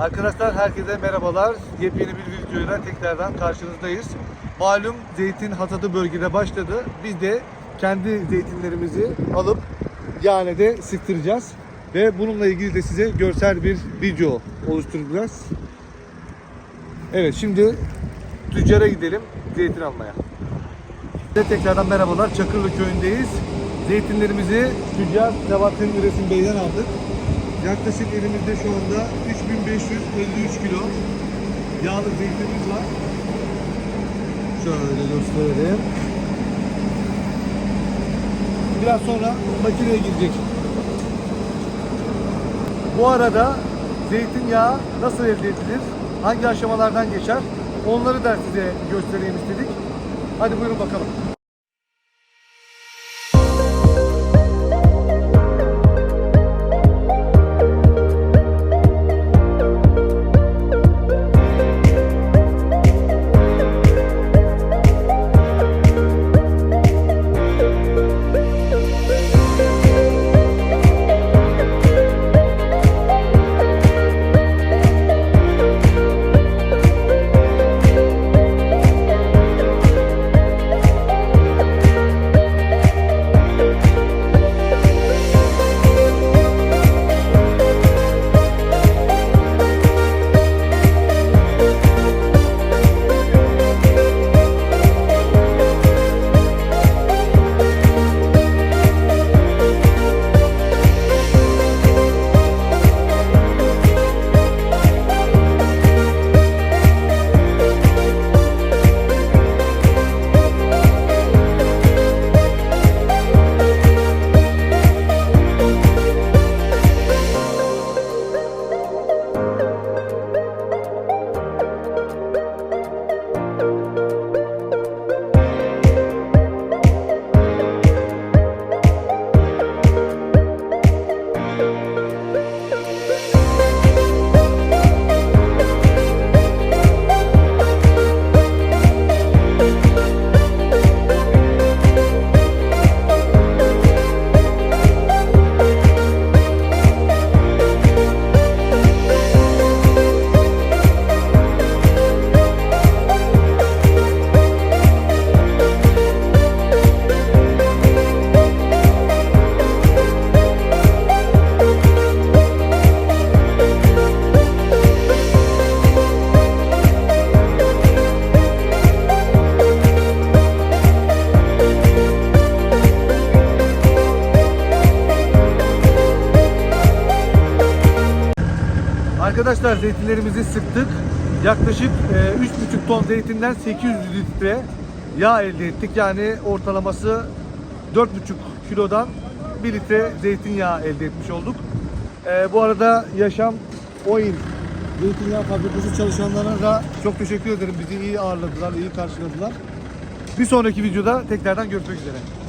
Arkadaşlar herkese merhabalar. Yepyeni bir videoyla tekrardan karşınızdayız. Malum zeytin hasadı bölgede başladı. Biz de kendi zeytinlerimizi alıp de sıktıracağız. Ve bununla ilgili de size görsel bir video oluşturacağız. Evet şimdi tüccara gidelim zeytin almaya. Ve tekrardan merhabalar. Çakırlı köyündeyiz. Zeytinlerimizi tüccar Sebahattin Üresim Bey'den aldık. Yaklaşık elimizde şu anda 3553 kilo yağlı zeytinimiz var. Şöyle gösterelim. Biraz sonra makineye girecek. Bu arada zeytinyağı nasıl elde edilir? Hangi aşamalardan geçer? Onları da size göstereyim istedik. Hadi buyurun bakalım. Arkadaşlar zeytinlerimizi sıktık. Yaklaşık e, 3,5 ton zeytinden 800 litre yağ elde ettik. Yani ortalaması 4,5 kilodan 1 litre zeytinyağı elde etmiş olduk. E, bu arada Yaşam Oil Zeytinyağı Fabrikası çalışanlarına da çok teşekkür ederim. Bizi iyi ağırladılar, iyi karşıladılar. Bir sonraki videoda tekrardan görüşmek üzere.